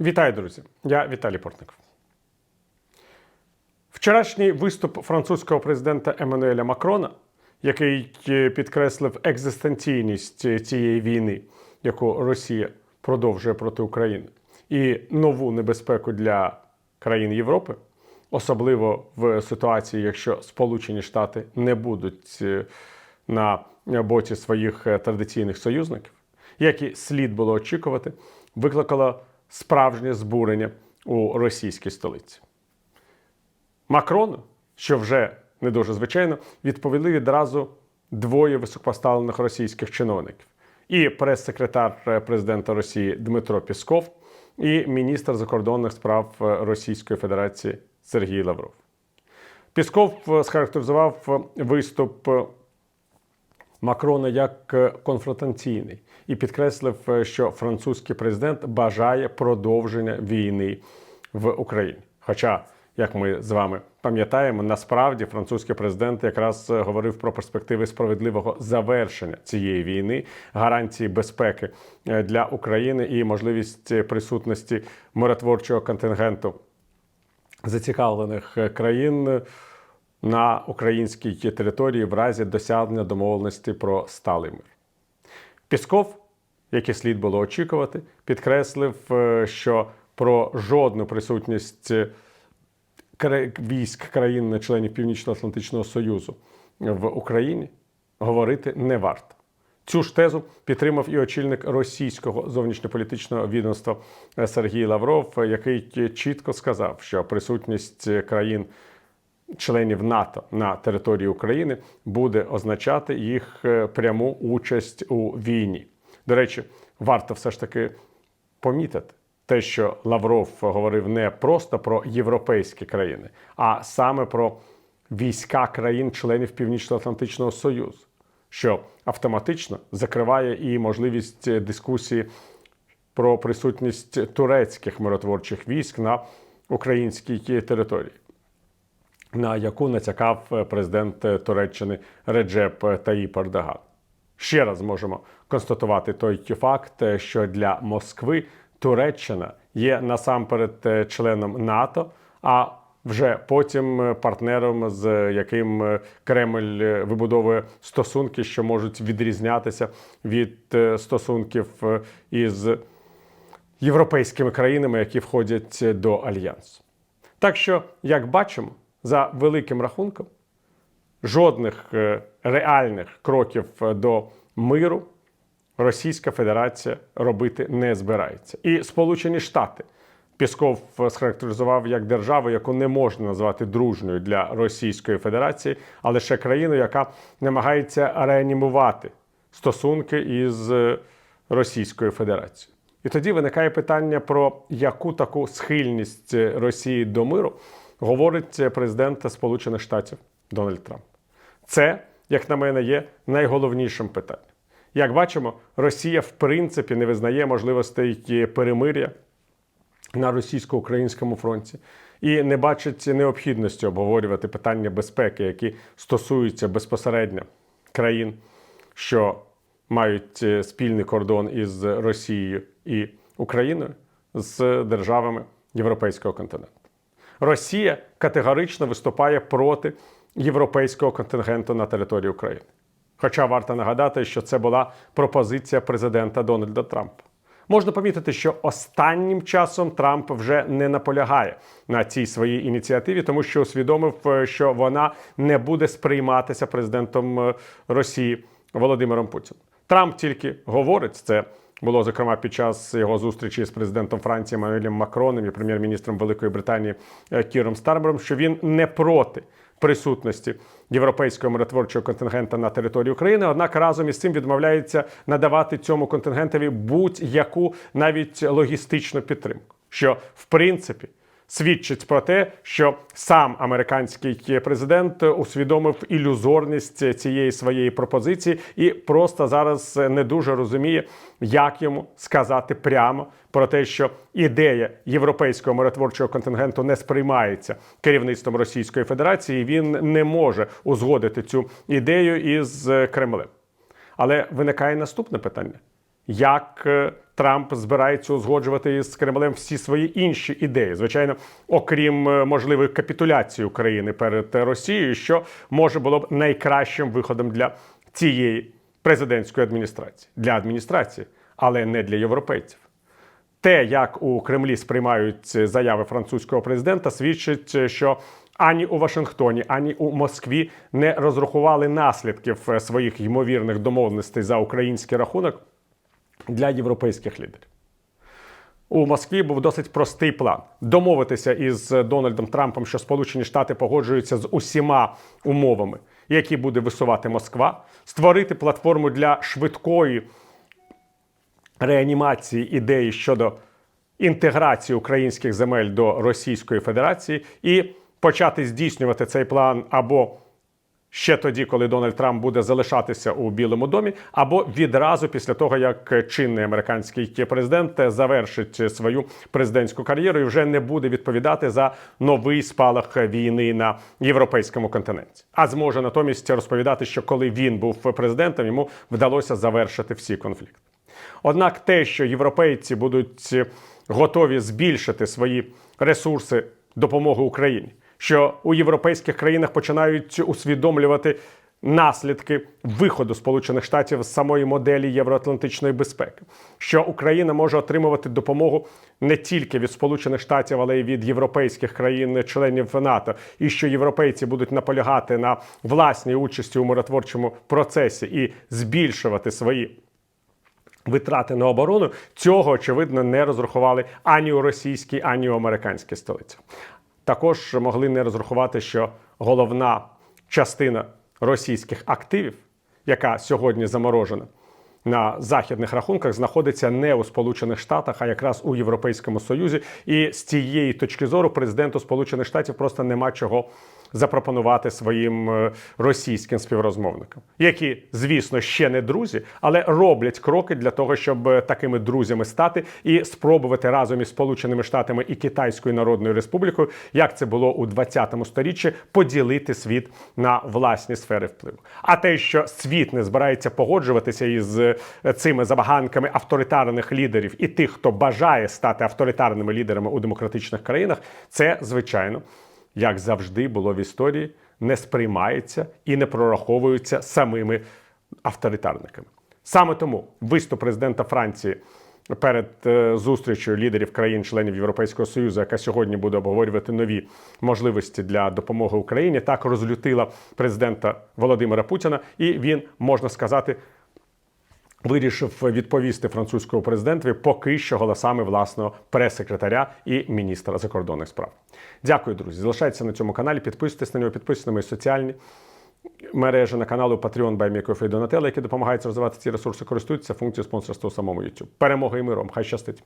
Вітаю, друзі! Я Віталій Портников. Вчорашній виступ французького президента Еммануеля Макрона, який е, підкреслив екзистенційність е, цієї війни, яку Росія продовжує проти України, і нову небезпеку для країн Європи, особливо в ситуації, якщо Сполучені Штати не будуть е, на боці своїх традиційних союзників, як і слід було очікувати, викликало справжнє збурення у російській столиці. Макрону, що вже не дуже звичайно, відповіли відразу двоє високопоставлених російських чиновників: і прес-секретар е, президента Росії Дмитро Пісков, і міністр закордонних справ е, Російської Федерації Сергій Лавров. Пісков е, схарактеризував виступ Макрона як конфронтаційний і підкреслив, е, що французький президент бажає продовження війни в Україні. Хоча, як ми з вами пам'ятаємо, насправді французький президент якраз е, говорив про перспективи справедливого завершення цієї війни, гарантії безпеки е, для України і можливість присутності миротворчого контингенту зацікавлених країн на українській території в разі досягнення домовленості про сталий мир. Пісков, як і слід було очікувати, підкреслив, е, що про жодну присутність е, військ країн-членів Північно-Атлантичного Союзу в Україні говорити не варто. Цю ж тезу підтримав і очільник російського зовнішньополітичного відомства е, Сергій Лавров, е, який чітко сказав, що присутність е, країн членів НАТО на території України буде означати їх е, пряму участь у війні. До речі, варто все ж таки помітити те, що Лавров говорив не просто про європейські країни, а саме про війська країн-членів Північно-Атлантичного Союзу, що автоматично закриває і можливість дискусії про присутність турецьких миротворчих військ на українській території на яку натякав президент Туреччини Реджеп Таїп Ердоган. Ще раз можемо констатувати той факт, е, що для Москви Туреччина є насамперед е, членом НАТО, а вже потім е, партнером, з яким Кремль вибудовує стосунки, що можуть відрізнятися від стосунків із європейськими країнами, які входять до альянсу. Так що, як бачимо, за великим рахунком, жодних е, реальних кроків е, до миру Російська Федерація робити не збирається. І Сполучені Штати Пісков е, схарактеризував як державу, яку не можна назвати дружньою для Російської Федерації, а лише країну, яка намагається реанімувати стосунки із Російською Федерацією. І тоді виникає питання про яку таку схильність Росії до миру говорить президент Сполучених Штатів Дональд Трамп. Це, як на мене, є найголовнішим питанням. Як бачимо, Росія в принципі не визнає можливостей перемир'я на російсько-українському фронті і не бачить необхідності обговорювати питання безпеки, які стосуються безпосередньо країн, що мають е, спільний кордон із Росією і Україною з державами Європейського континенту. Росія категорично виступає проти європейського контингенту на території України. Хоча варто нагадати, що це була пропозиція президента Дональда Трампа. Можна помітити, що останнім часом Трамп вже не наполягає на цій своїй ініціативі, тому що усвідомив, е, що вона не буде сприйматися президентом е, Росії Володимиром Путіним. Трамп тільки говорить це. Було зокрема під час його зустрічі з президентом Франції Мануелем Макроном і прем'єр-міністром Великої Британії е, Кіром Старбером, що він не проти присутності європейського миротворчого контингента на території України. Однак разом із цим відмовляється надавати цьому контингентові будь-яку навіть логістичну підтримку, що в принципі свідчить про те, що сам американський президент усвідомив ілюзорність цієї своєї пропозиції і просто зараз не дуже розуміє, як йому сказати прямо про те, що ідея європейського миротворчого контингенту не сприймається керівництвом Російської Федерації. Він не може узгодити цю ідею із Кремлем. Але виникає наступне питання: як е, Трамп збирається узгоджувати з Кремлем всі свої інші ідеї, звичайно, окрім е, можливої капітуляції України перед Росією, що може було б найкращим виходом для цієї президентської адміністрації для адміністрації, але не для європейців. Те, як у Кремлі сприймають заяви французького президента, свідчить, що ані у Вашингтоні, ані у Москві не розрахували наслідків е, своїх ймовірних домовленостей за український рахунок для європейських лідерів. У Москві був досить простий план домовитися із Дональдом Трампом, що Сполучені Штати погоджуються з усіма умовами, які буде висувати Москва, створити платформу для швидкої реанімації ідеї щодо інтеграції українських земель до Російської Федерації і почати здійснювати цей план або ще тоді, коли Дональд Трамп буде залишатися у Білому домі, або відразу після того, як чинний американський президент завершить свою президентську кар'єру і вже не буде відповідати за новий спалах війни на європейському континенті, а зможе натомість розповідати, що коли він був президентом, йому вдалося завершити всі конфлікти. Однак те, що європейці будуть готові збільшити свої ресурси допомоги Україні, що у європейських країнах починають усвідомлювати наслідки виходу Сполучених Штатів з самої моделі євроатлантичної безпеки, що Україна може отримувати допомогу не тільки від Сполучених Штатів, але й від європейських країн-членів НАТО, і що європейці будуть наполягати на власній участі у миротворчому процесі і збільшувати свої. Витрати на оборону цього очевидно не розрахували ані у російській, ані у американській столиці. Також могли не розрахувати, що головна частина російських активів, яка сьогодні заморожена на західних рахунках, знаходиться не у Сполучених Штатах, а якраз у Європейському Союзі. І з цієї точки зору президенту Сполучених Штатів просто нема чого запропонувати своїм е, російським співрозмовникам, які, звісно, ще не друзі, але роблять кроки для того, щоб е, такими друзями стати і спробувати разом із Сполученими Штатами і Китайською Народною Республікою, як це було у 20-му сторіччі, поділити світ на власні сфери впливу. А те, що світ не збирається погоджуватися із е, цими забаганками авторитарних лідерів і тих, хто бажає стати авторитарними лідерами у демократичних країнах, це звичайно як завжди було в історії, не сприймається і не прораховується самими авторитарниками. Саме тому виступ президента Франції перед е, зустрічю лідерів країн-членів Європейського Союзу, яка сьогодні буде обговорювати нові можливості для допомоги Україні, так розлютила президента Володимира Путіна, і він можна сказати. Вирішив відповісти французькому президентові поки що голосами власного прес-секретаря і міністра закордонних справ. Дякую, друзі. Залишайтеся на цьому каналі, підписуйтесь на нього, підписуйтесь на мої соціальні мережі на каналу Patreon by і Donatello, які допомагають розвивати ці ресурси, користуються функцією спонсорства у самому YouTube. Перемоги і миром! Хай щастить!